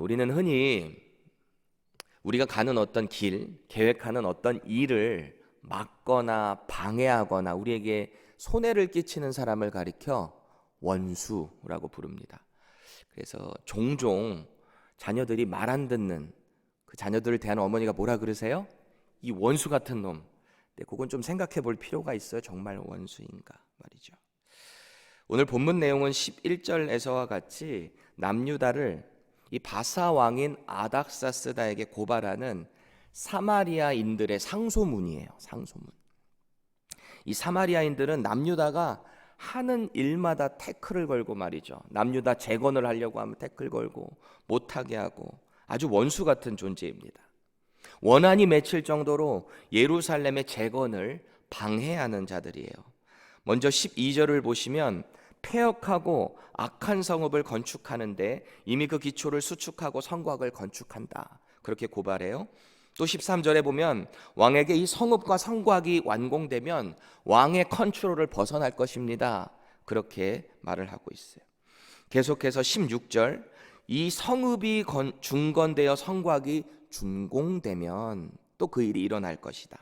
우리는 흔히 우리가 가는 어떤 길, 계획하는 어떤 일을 막거나 방해하거나 우리에게 손해를 끼치는 사람을 가리켜 원수라고 부릅니다. 그래서 종종 자녀들이 말 안 듣는 그 자녀들을 대하는 어머니가 뭐라 그러세요? 이 원수 같은 놈. 네, 그건 좀 생각해 볼 필요가 있어요. 정말 원수인가 말이죠. 오늘 본문 내용은 11절에서와 같이 남유다를 이 바사 왕인 아닥사스다에게 고발하는 사마리아인들의 상소문이에요. 상소문. 이 사마리아인들은 남유다가 하는 일마다 태클을 걸고 말이죠. 남유다 재건을 하려고 하면 태클 걸고 못하게 하고 아주 원수 같은 존재입니다. 원한이 맺힐 정도로 예루살렘의 재건을 방해하는 자들이에요. 먼저 12절을 보시면 폐역하고 악한 성읍을 건축하는데 이미 그 기초를 수축하고 성곽을 건축한다. 그렇게 고발해요. 또 13절에 보면 왕에게 이 성읍과 성곽이 완공되면 왕의 컨트롤을 벗어날 것입니다. 그렇게 말을 하고 있어요. 계속해서 16절 이 성읍이 건, 중건되어 성곽이 준공되면 또 그 일이 일어날 것이다.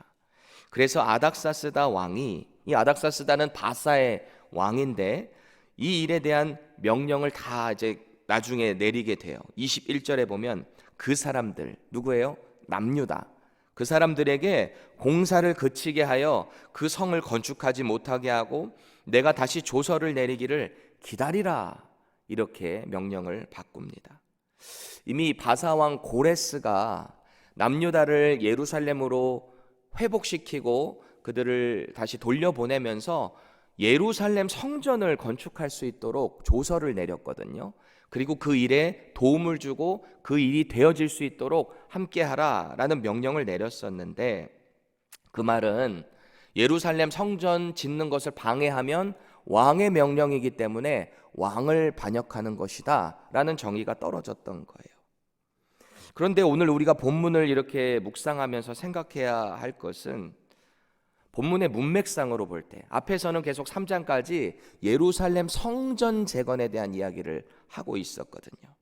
그래서 아닥사스다 왕이 이 아닥사스다는 바사의 왕인데 이 일에 대한 명령을 다 이제 나중에 내리게 돼요. 21절에 보면 그 사람들 누구예요? 남유다. 그 사람들에게 공사를 그치게 하여 그 성을 건축하지 못하게 하고 내가 다시 조서를 내리기를 기다리라. 이렇게 명령을 바꿉니다. 이미 바사왕 고레스가 남유다를 예루살렘으로 회복시키고 그들을 다시 돌려보내면서 예루살렘 성전을 건축할 수 있도록 조서를 내렸거든요. 그리고 그 일에 도움을 주고 그 일이 되어질 수 있도록 함께 하라 라는 명령을 내렸었는데 그 말은 예루살렘 성전 짓는 것을 방해하면 왕의 명령이기 때문에 왕을 반역하는 것이다 라는 정의가 떨어졌던 거예요. 그런데 오늘 우리가 본문을 이렇게 묵상하면서 생각해야 할 것은 본문의 문맥상으로 볼 때 앞에서는 계속 3장까지 예루살렘 성전 재건에 대한 이야기를 하고 있었거든요.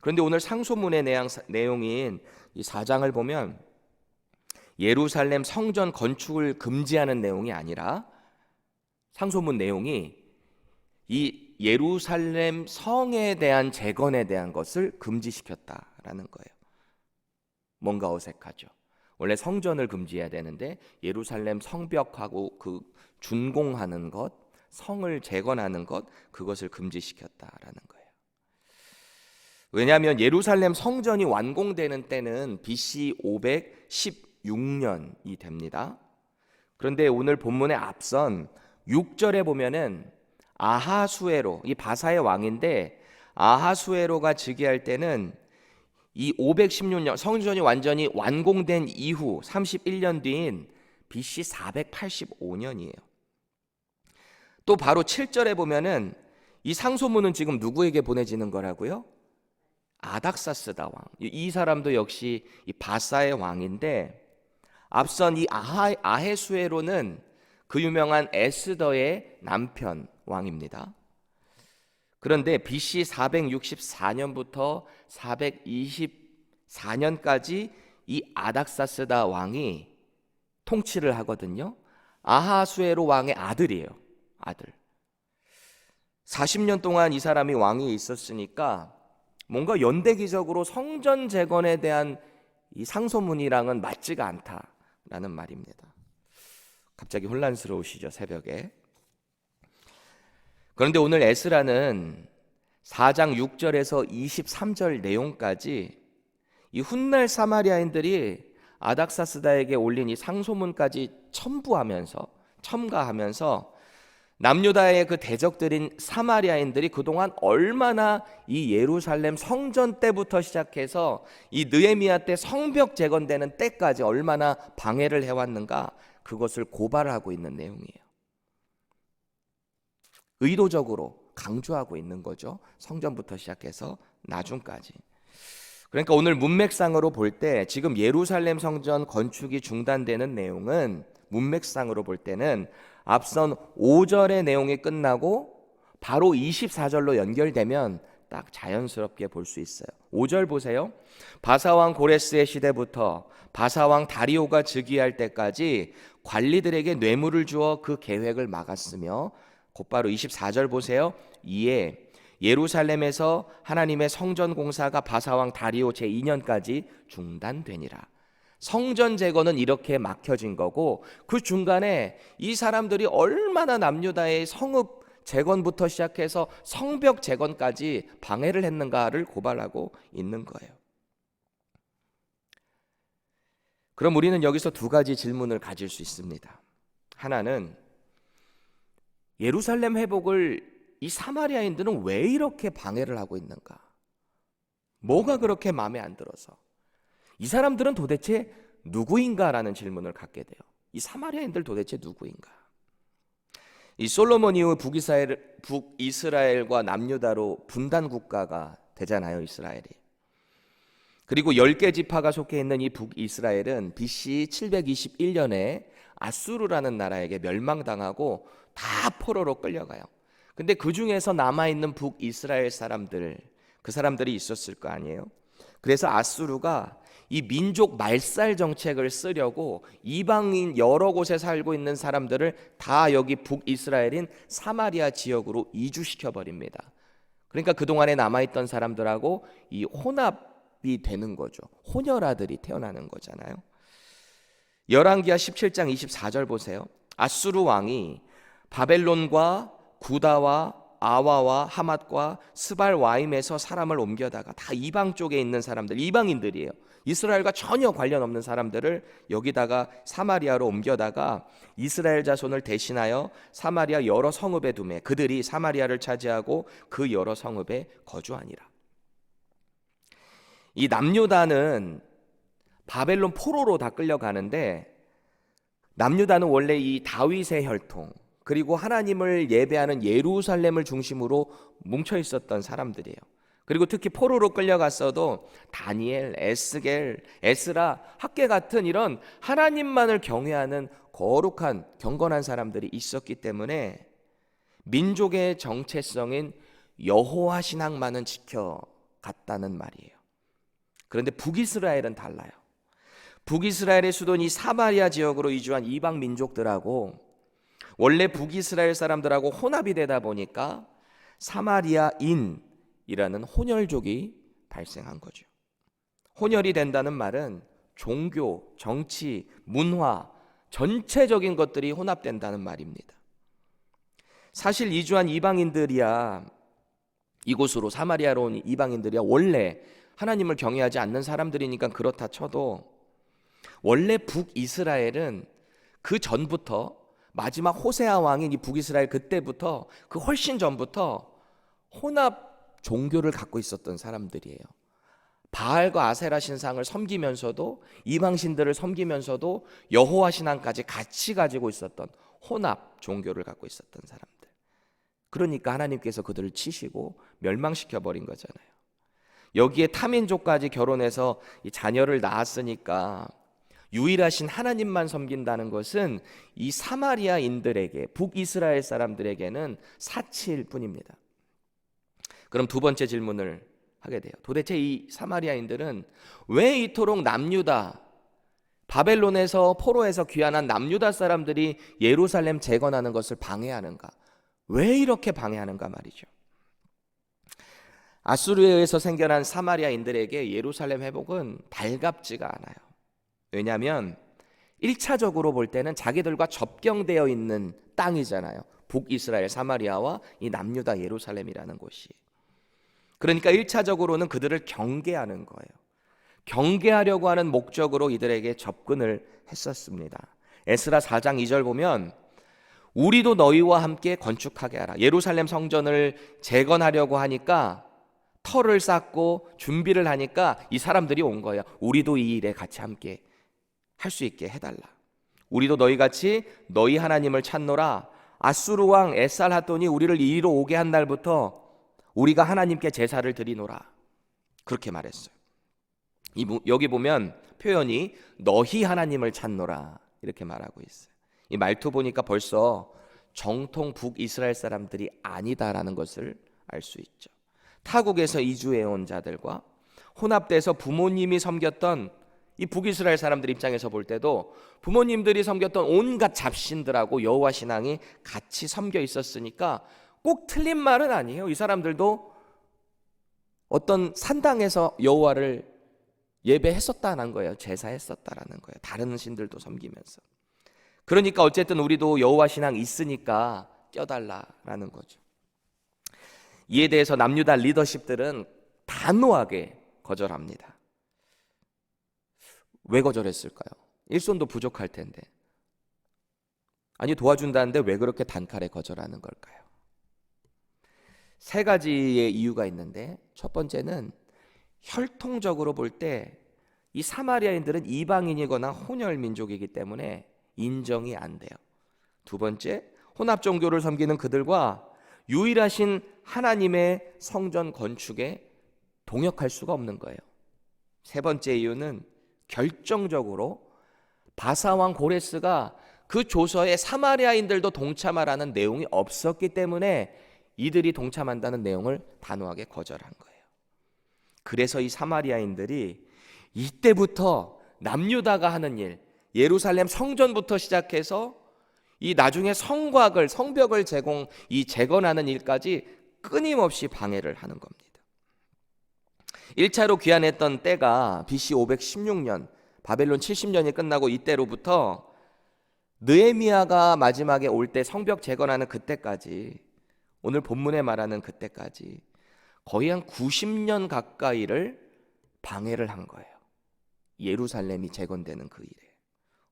그런데 오늘 상소문의 내용 인 이 4장을 보면 예루살렘 성전 건축을 금지하는 내용이 아니라 상소문 내용이 이 예루살렘 성에 대한 재건에 대한 것을 금지시켰다라는 거예요. 뭔가 어색하죠. 원래 성전을 금지해야 되는데 예루살렘 성벽하고 그 준공하는 것, 성을 재건하는 것 그것을 금지시켰다라는 거예요. 왜냐하면 예루살렘 성전이 완공되는 때는 BC 516년이 됩니다. 그런데 오늘 본문의 앞선 6절에 보면은 아하수에로 이 바사의 왕인데 아하수에로가 즉위할 때는 이 516년 성전이 완전히 완공된 이후 31년 뒤인 BC 485년이에요. 또 바로 7절에 보면은 이 상소문은 지금 누구에게 보내지는 거라고요? 아닥사스다 왕. 이 사람도 역시 이 바사의 왕인데 앞선 이 아하, 아헤수에로는 그 유명한 에스더의 남편 왕입니다. 그런데 BC 464년부터 424년까지 이 아닥사스다 왕이 통치를 하거든요. 아하수에로 왕의 아들이에요. 아들. 40년 동안 이 사람이 왕이 있었으니까 뭔가 연대기적으로 성전 재건에 대한 이 상소문이랑은 맞지가 않다라는 말입니다. 갑자기 혼란스러우시죠, 새벽에. 그런데 오늘 에스라는 4장 6절에서 23절 내용까지 이 훗날 사마리아인들이 아닥사스다에게 올린 이 상소문까지 첨부하면서 첨가하면서 남유다의 그 대적들인 사마리아인들이 그동안 얼마나 이 예루살렘 성전 때부터 시작해서 이 느헤미야 때 성벽 재건되는 때까지 얼마나 방해를 해왔는가 그것을 고발하고 있는 내용이에요. 의도적으로 강조하고 있는 거죠. 성전부터 시작해서 나중까지. 그러니까 오늘 문맥상으로 볼 때 지금 예루살렘 성전 건축이 중단되는 내용은 문맥상으로 볼 때는 앞선 5절의 내용이 끝나고 바로 24절로 연결되면 딱 자연스럽게 볼 수 있어요. 5절 보세요. 바사왕 고레스의 시대부터 바사왕 다리오가 즉위할 때까지 관리들에게 뇌물을 주어 그 계획을 막았으며 곧바로 24절 보세요. 이에 예루살렘에서 하나님의 성전 공사가 바사왕 다리오 제2년까지 중단되니라. 성전 재건은 이렇게 막혀진 거고 그 중간에 이 사람들이 얼마나 남유다의 성읍 재건부터 시작해서 성벽 재건까지 방해를 했는가를 고발하고 있는 거예요. 그럼 우리는 여기서 두 가지 질문을 가질 수 있습니다. 하나는 예루살렘 회복을 이 사마리아인들은 왜 이렇게 방해를 하고 있는가? 뭐가 그렇게 마음에 안 들어서? 이 사람들은 도대체 누구인가라는 질문을 갖게 돼요. 이 사마리아인들 도대체 누구인가? 이 솔로몬 이후 북이스라엘, 북이스라엘과 남유다로 분단 국가가 되잖아요, 이스라엘이. 그리고 10개 지파가 속해 있는 이 북이스라엘은 BC 721년에 아수르라는 나라에게 멸망당하고 다 포로로 끌려가요. 근데 그 중에서 남아 있는 북이스라엘 사람들 그 사람들이 있었을 거 아니에요? 그래서 아수르가 이 민족 말살 정책을 쓰려고 이방인 여러 곳에 살고 있는 사람들을 다 여기 북이스라엘인 사마리아 지역으로 이주시켜 버립니다. 그러니까 그동안에 남아 있던 사람들하고 이 혼합이 되는 거죠. 혼혈아들이 태어나는 거잖아요. 열왕기하 17장 24절 보세요. 아수르 왕이 바벨론과 구다와 아와와 하맛과 스발 와임에서 사람을 옮겨다가 다 이방 쪽에 있는 사람들 이방인들이에요. 이스라엘과 전혀 관련 없는 사람들을 여기다가 사마리아로 옮겨다가 이스라엘 자손을 대신하여 사마리아 여러 성읍에 두매 그들이 사마리아를 차지하고 그 여러 성읍에 거주하니라. 이 남유다는 바벨론 포로로 다 끌려가는데 남유다는 원래 이 다윗의 혈통 그리고 하나님을 예배하는 예루살렘을 중심으로 뭉쳐 있었던 사람들이에요. 그리고 특히 포로로 끌려갔어도 다니엘, 에스겔, 에스라, 학계 같은 이런 하나님만을 경외하는 거룩한 경건한 사람들이 있었기 때문에 민족의 정체성인 여호와 신앙만은 지켜갔다는 말이에요. 그런데 북이스라엘은 달라요. 북이스라엘의 수도인 이 사마리아 지역으로 이주한 이방 민족들하고 원래 북이스라엘 사람들하고 혼합이 되다 보니까 사마리아인이라는 혼혈족이 발생한 거죠. 혼혈이 된다는 말은 종교, 정치, 문화, 전체적인 것들이 혼합된다는 말입니다. 사실 이주한 이방인들이야 이곳으로 사마리아로 온 이방인들이야 원래 하나님을 경외하지 않는 사람들이니까 그렇다 쳐도 원래 북이스라엘은 그 전부터 마지막 호세아 왕인 이 북이스라엘 그때부터 그 훨씬 전부터 혼합 종교를 갖고 있었던 사람들이에요. 바알과 아세라 신상을 섬기면서도 이방 신들을 섬기면서도 여호와 신앙까지 같이 가지고 있었던 혼합 종교를 갖고 있었던 사람들. 그러니까 하나님께서 그들을 치시고 멸망시켜 버린 거잖아요. 여기에 타민족까지 결혼해서 자녀를 낳았으니까 유일하신 하나님만 섬긴다는 것은 이 사마리아인들에게 북이스라엘 사람들에게는 사치일 뿐입니다. 그럼 두 번째 질문을 하게 돼요. 도대체 이 사마리아인들은 왜 이토록 남유다 바벨론에서 포로에서 귀환한 남유다 사람들이 예루살렘 재건하는 것을 방해하는가? 왜 이렇게 방해하는가 말이죠. 아수르에 의해서 생겨난 사마리아인들에게 예루살렘 회복은 달갑지가 않아요. 왜냐하면 1차적으로 볼 때는 자기들과 접경되어 있는 땅이잖아요. 북이스라엘 사마리아와 이 남유다 예루살렘이라는 곳이. 그러니까 1차적으로는 그들을 경계하는 거예요. 경계하려고 하는 목적으로 이들에게 접근을 했었습니다. 에스라 4장 2절 보면 우리도 너희와 함께 건축하게 하라. 예루살렘 성전을 재건하려고 하니까 터를 쌓고 준비를 하니까 이 사람들이 온 거예요. 우리도 이 일에 같이 함께 할 수 있게 해달라. 우리도 너희 같이 너희 하나님을 찾노라. 아수르 왕 에살하돈이 우리를 이리로 오게 한 날부터 우리가 하나님께 제사를 드리노라. 그렇게 말했어요. 여기 보면 표현이 너희 하나님을 찾노라 이렇게 말하고 있어요. 이 말투 보니까 벌써 정통 북이스라엘 사람들이 아니다라는 것을 알 수 있죠. 타국에서 이주해 온 자들과 혼합돼서 부모님이 섬겼던 이 북이스라엘 사람들 입장에서 볼 때도 부모님들이 섬겼던 온갖 잡신들하고 여호와 신앙이 같이 섬겨 있었으니까 꼭 틀린 말은 아니에요. 이 사람들도 어떤 산당에서 여호와를 예배했었다는 거예요. 제사했었다라는 거예요. 다른 신들도 섬기면서. 그러니까 어쨌든 우리도 여호와 신앙 있으니까 껴달라라는 거죠. 이에 대해서 남유다 리더십들은 단호하게 거절합니다. 왜 거절했을까요? 일손도 부족할 텐데. 아니 도와준다는데 왜 그렇게 단칼에 거절하는 걸까요? 세 가지의 이유가 있는데 첫 번째는 혈통적으로 볼 때 이 사마리아인들은 이방인이거나 혼혈 민족이기 때문에 인정이 안 돼요. 두 번째, 혼합 종교를 섬기는 그들과 유일하신 하나님의 성전 건축에 동역할 수가 없는 거예요. 세 번째 이유는 결정적으로 바사왕 고레스가 그 조서에 사마리아인들도 동참하라는 내용이 없었기 때문에 이들이 동참한다는 내용을 단호하게 거절한 거예요. 그래서 이 사마리아인들이 이때부터 남유다가 하는 일, 예루살렘 성전부터 시작해서 이 나중에 성곽을 성벽을 제공 이 재건하는 일까지 끊임없이 방해를 하는 겁니다. 1차로 귀환했던 때가 BC 516년 바벨론 70년이 끝나고 이때로부터 느헤미야가 마지막에 올 때 성벽 재건하는 그때까지 오늘 본문에 말하는 그때까지 거의 한 90년 가까이를 방해를 한 거예요. 예루살렘이 재건되는 그 일에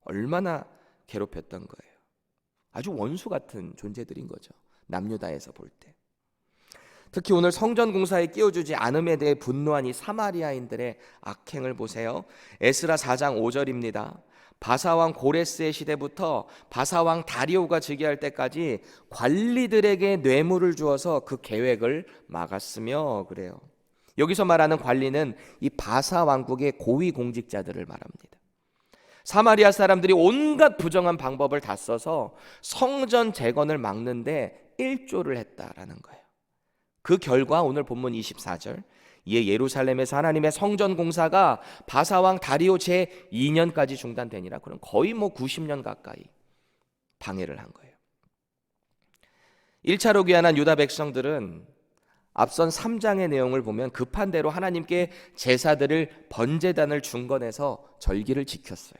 얼마나 괴롭혔던 거예요. 아주 원수 같은 존재들인 거죠. 남유다에서 볼 때. 특히 오늘 성전 공사에 끼워주지 않음에 대해 분노한 이 사마리아인들의 악행을 보세요. 에스라 4장 5절입니다. 바사왕 고레스의 시대부터 바사왕 다리오가 즉위할 때까지 관리들에게 뇌물을 주어서 그 계획을 막았으며 그래요. 여기서 말하는 관리는 이 바사 왕국의 고위 공직자들을 말합니다. 사마리아 사람들이 온갖 부정한 방법을 다 써서 성전 재건을 막는데 일조를 했다라는 거예요. 그 결과 오늘 본문 24절 이에 예루살렘에서 하나님의 성전 공사가 바사왕 다리오 제 2년까지 중단되니라. 그럼 거의 뭐 90년 가까이 방해를 한 거예요. 1차로 귀환한 유다 백성들은 앞선 3장의 내용을 보면 급한 대로 하나님께 제사들을 번제단을 중건해서 절기를 지켰어요.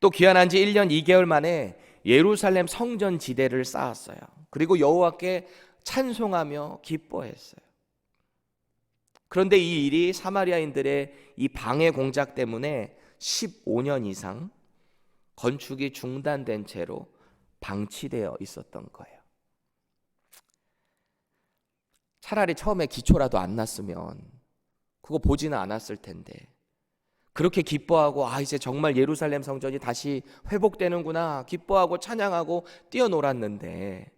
또 귀환한 지 1년 2개월 만에 예루살렘 성전 지대를 쌓았어요. 그리고 여호와께 찬송하며 기뻐했어요. 그런데 이 일이 사마리아인들의 이 방해 공작 때문에 15년 이상 건축이 중단된 채로 방치되어 있었던 거예요. 차라리 처음에 기초라도 안 났으면 그거 보지는 않았을 텐데 그렇게 기뻐하고 아 이제 정말 예루살렘 성전이 다시 회복되는구나 기뻐하고 찬양하고 뛰어놀았는데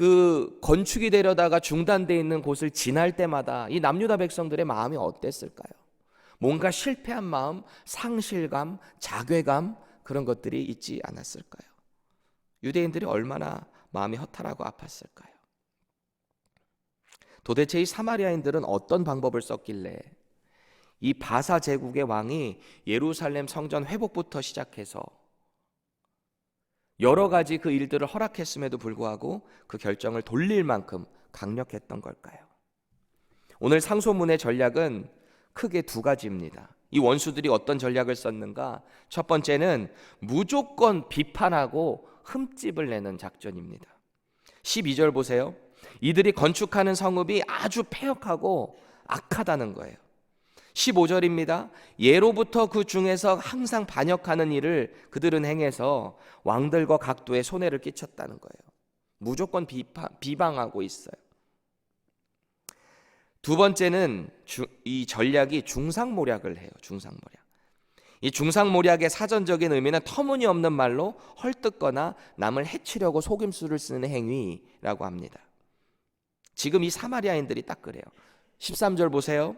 그 건축이 되려다가 중단돼 있는 곳을 지날 때마다 이 남유다 백성들의 마음이 어땠을까요? 뭔가 실패한 마음, 상실감, 자괴감 그런 것들이 있지 않았을까요? 유대인들이 얼마나 마음이 허탈하고 아팠을까요? 도대체 이 사마리아인들은 어떤 방법을 썼길래 이 바사 제국의 왕이 예루살렘 성전 회복부터 시작해서 여러 가지 그 일들을 허락했음에도 불구하고 그 결정을 돌릴 만큼 강력했던 걸까요? 오늘 상소문의 전략은 크게 두 가지입니다. 이 원수들이 어떤 전략을 썼는가? 첫 번째는 무조건 비판하고 흠집을 내는 작전입니다. 12절 보세요. 이들이 건축하는 성읍이 아주 폐역하고 악하다는 거예요. 15절입니다. 예로부터 그 중에서 항상 반역하는 일을 그들은 행해서 왕들과 각도에 손해를 끼쳤다는 거예요. 무조건 비파, 비방하고 있어요. 두 번째는 주, 이 전략이 중상모략을 해요. 중상모략. 이 중상모략의 사전적인 의미는 터무니없는 말로 헐뜯거나 남을 해치려고 속임수를 쓰는 행위라고 합니다. 지금 이 사마리아인들이 딱 그래요. 13절 보세요.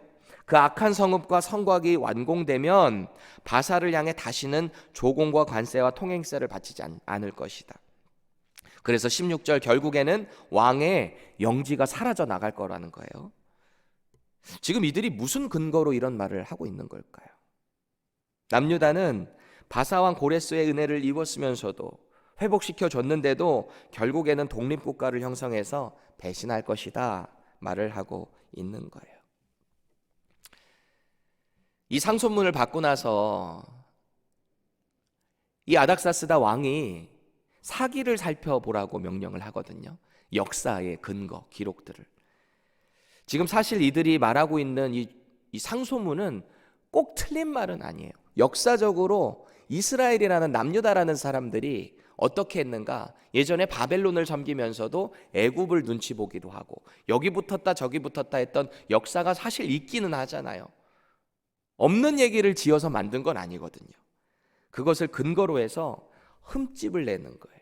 그 악한 성읍과 성곽이 완공되면 바사를 향해 다시는 조공과 관세와 통행세를 바치지 않을 것이다. 그래서 16절 결국에는 왕의 영지가 사라져 나갈 거라는 거예요. 지금 이들이 무슨 근거로 이런 말을 하고 있는 걸까요? 남유다는 바사왕 고레스의 은혜를 입었으면서도 회복시켜 줬는데도 결국에는 독립국가를 형성해서 배신할 것이다 말을 하고 있는 거예요. 이 상소문을 받고 나서 이 아닥사스다 왕이 사기를 살펴보라고 명령을 하거든요. 역사의 근거, 기록들을. 지금 사실 이들이 말하고 있는 이, 이 상소문은 꼭 틀린 말은 아니에요. 역사적으로 이스라엘이라는 남유다라는 사람들이 어떻게 했는가? 예전에 바벨론을 섬기면서도 애굽을 눈치 보기도 하고 여기 붙었다 저기 붙었다 했던 역사가 사실 있기는 하잖아요. 없는 얘기를 지어서 만든 건 아니거든요. 그것을 근거로 해서 흠집을 내는 거예요.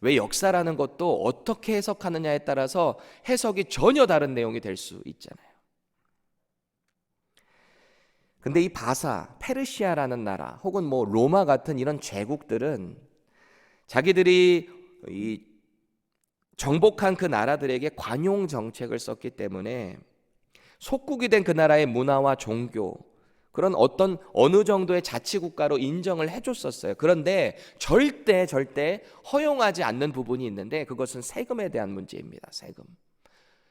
왜 역사라는 것도 어떻게 해석하느냐에 따라서 해석이 전혀 다른 내용이 될 수 있잖아요. 근데 이 바사, 페르시아라는 나라 혹은 뭐 로마 같은 이런 제국들은 자기들이 이 정복한 그 나라들에게 관용 정책을 썼기 때문에 속국이 된 그 나라의 문화와 종교 그런 어떤 어느 정도의 자치 국가로 인정을 해줬었어요. 그런데 절대 절대 허용하지 않는 부분이 있는데 그것은 세금에 대한 문제입니다. 세금.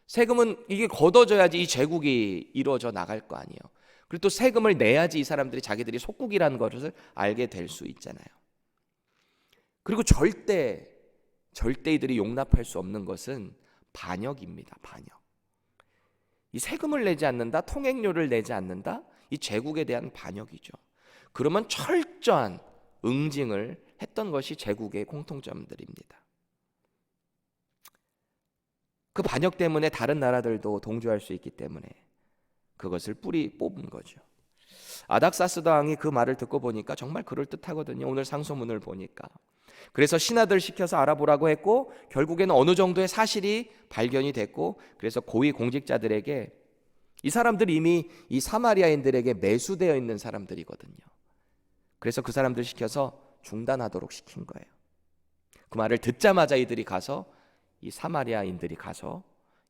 세금은 이게 걷어져야지 이 제국이 이루어져 나갈 거 아니에요. 그리고 또 세금을 내야지 이 사람들이 자기들이 속국이라는 것을 알게 될 수 있잖아요. 그리고 절대 절대 이들이 용납할 수 없는 것은 반역입니다. 반역. 이 세금을 내지 않는다, 통행료를 내지 않는다, 이 제국에 대한 반역이죠. 그러면 철저한 응징을 했던 것이 제국의 공통점들입니다. 그 반역 때문에 다른 나라들도 동조할 수 있기 때문에 그것을 뿌리 뽑은 거죠. 아닥사스 왕이 그 말을 듣고 보니까 정말 그럴 듯하거든요. 오늘 상소문을 보니까. 그래서 신하들 시켜서 알아보라고 했고 결국에는 어느 정도의 사실이 발견이 됐고 그래서 고위 공직자들에게 이 사람들이 이미 이 사마리아인들에게 매수되어 있는 사람들이거든요. 그래서 그 사람들 시켜서 중단하도록 시킨 거예요. 그 말을 듣자마자 이들이 가서 이 사마리아인들이 가서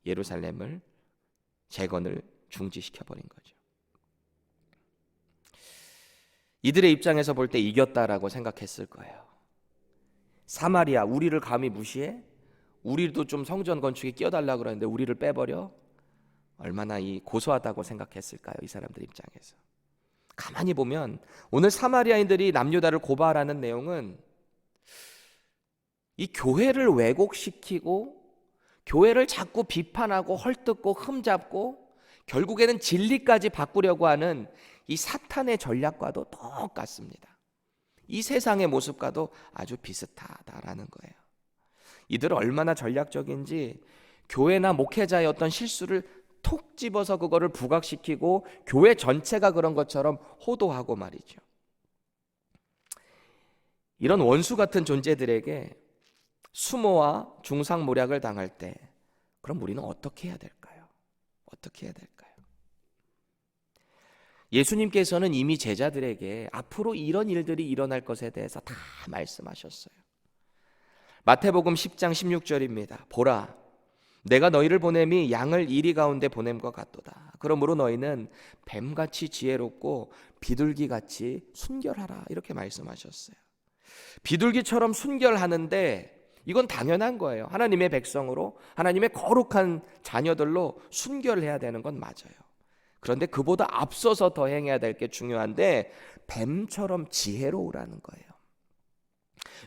예루살렘을 재건을 중지시켜 버린 거죠. 이들의 입장에서 볼 때 이겼다라고 생각했을 거예요. 사마리아 우리를 감히 무시해? 우리도 좀 성전 건축에 끼어달라 그러는데 우리를 빼버려? 얼마나 이 고소하다고 생각했을까요? 이 사람들 입장에서. 가만히 보면 오늘 사마리아인들이 남유다를 고발하는 내용은 이 교회를 왜곡시키고 교회를 자꾸 비판하고 헐뜯고 흠잡고 결국에는 진리까지 바꾸려고 하는 이 사탄의 전략과도 똑같습니다. 이 세상의 모습과도 아주 비슷하다라는 거예요. 이들 얼마나 전략적인지 교회나 목회자의 어떤 실수를 톡 집어서 그거를 부각시키고 교회 전체가 그런 것처럼 호도하고 말이죠. 이런 원수 같은 존재들에게 수모와 중상모략을 당할 때 그럼 우리는 어떻게 해야 될까요? 어떻게 해야 될까요? 예수님께서는 이미 제자들에게 앞으로 이런 일들이 일어날 것에 대해서 다 말씀하셨어요. 마태복음 10장 16절입니다. 보라 내가 너희를 보냄이 양을 이리 가운데 보냄과 같도다. 그러므로 너희는 뱀같이 지혜롭고 비둘기같이 순결하라. 이렇게 말씀하셨어요. 비둘기처럼 순결하는데 이건 당연한 거예요. 하나님의 백성으로 하나님의 거룩한 자녀들로 순결해야 되는 건 맞아요. 그런데 그보다 앞서서 더 행해야 될 게 중요한데 뱀처럼 지혜로우라는 거예요.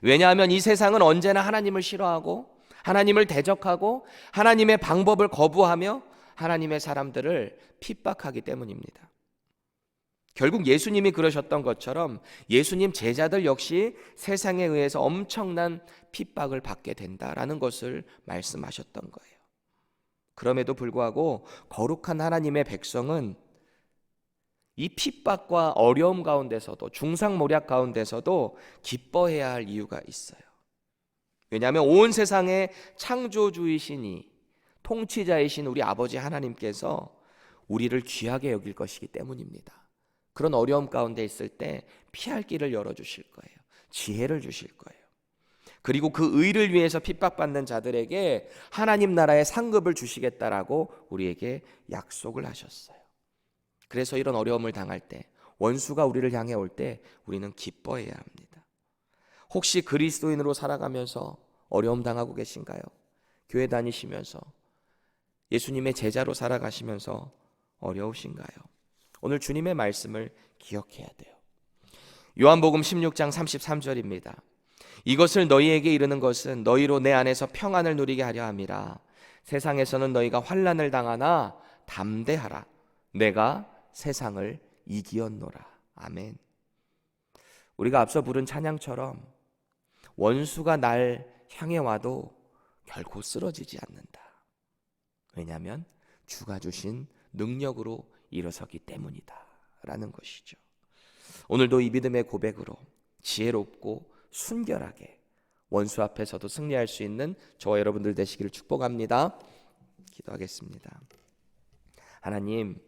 왜냐하면 이 세상은 언제나 하나님을 싫어하고 하나님을 대적하고 하나님의 방법을 거부하며 하나님의 사람들을 핍박하기 때문입니다. 결국 예수님이 그러셨던 것처럼 예수님 제자들 역시 세상에 의해서 엄청난 핍박을 받게 된다라는 것을 말씀하셨던 거예요. 그럼에도 불구하고 거룩한 하나님의 백성은 이 핍박과 어려움 가운데서도 중상모략 가운데서도 기뻐해야 할 이유가 있어요. 왜냐하면 온 세상의 창조주이시니 통치자이신 우리 아버지 하나님께서 우리를 귀하게 여길 것이기 때문입니다. 그런 어려움 가운데 있을 때 피할 길을 열어 주실 거예요. 지혜를 주실 거예요. 그리고 그 의를 위해서 핍박받는 자들에게 하나님 나라의 상급을 주시겠다라고 우리에게 약속을 하셨어요. 그래서 이런 어려움을 당할 때 원수가 우리를 향해 올 때 우리는 기뻐해야 합니다. 혹시 그리스도인으로 살아가면서 어려움 당하고 계신가요? 교회 다니시면서 예수님의 제자로 살아가시면서 어려우신가요? 오늘 주님의 말씀을 기억해야 돼요. 요한복음 16장 33절입니다. 이것을 너희에게 이르는 것은 너희로 내 안에서 평안을 누리게 하려 함이라. 세상에서는 너희가 환난을 당하나 담대하라. 내가 세상을 이기었노라. 아멘. 우리가 앞서 부른 찬양처럼 원수가 날 향해 와도 결코 쓰러지지 않는다. 왜냐하면 주가 주신 능력으로 일어서기 때문이다. 라는 것이죠. 오늘도 이 믿음의 고백으로 지혜롭고 순결하게 원수 앞에서도 승리할 수 있는 저와 여러분들 되시기를 축복합니다. 기도하겠습니다. 하나님,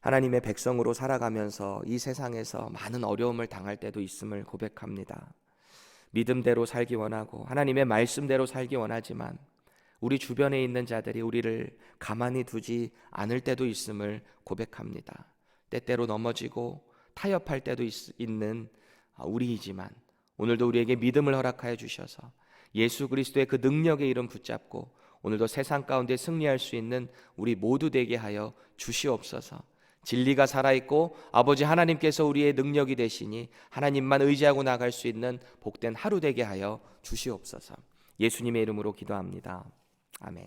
하나님의 백성으로 살아가면서 이 세상에서 많은 어려움을 당할 때도 있음을 고백합니다. 믿음대로 살기 원하고 하나님의 말씀대로 살기 원하지만 우리 주변에 있는 자들이 우리를 가만히 두지 않을 때도 있음을 고백합니다. 때때로 넘어지고 타협할 때도 있, 있는 우리이지만 오늘도 우리에게 믿음을 허락하여 주셔서 예수 그리스도의 그 능력의 이름 붙잡고 오늘도 세상 가운데 승리할 수 있는 우리 모두 되게 하여 주시옵소서. 진리가 살아있고 아버지 하나님께서 우리의 능력이 되시니 하나님만 의지하고 나갈 수 있는 복된 하루 되게 하여 주시옵소서. 예수님의 이름으로 기도합니다. 아멘.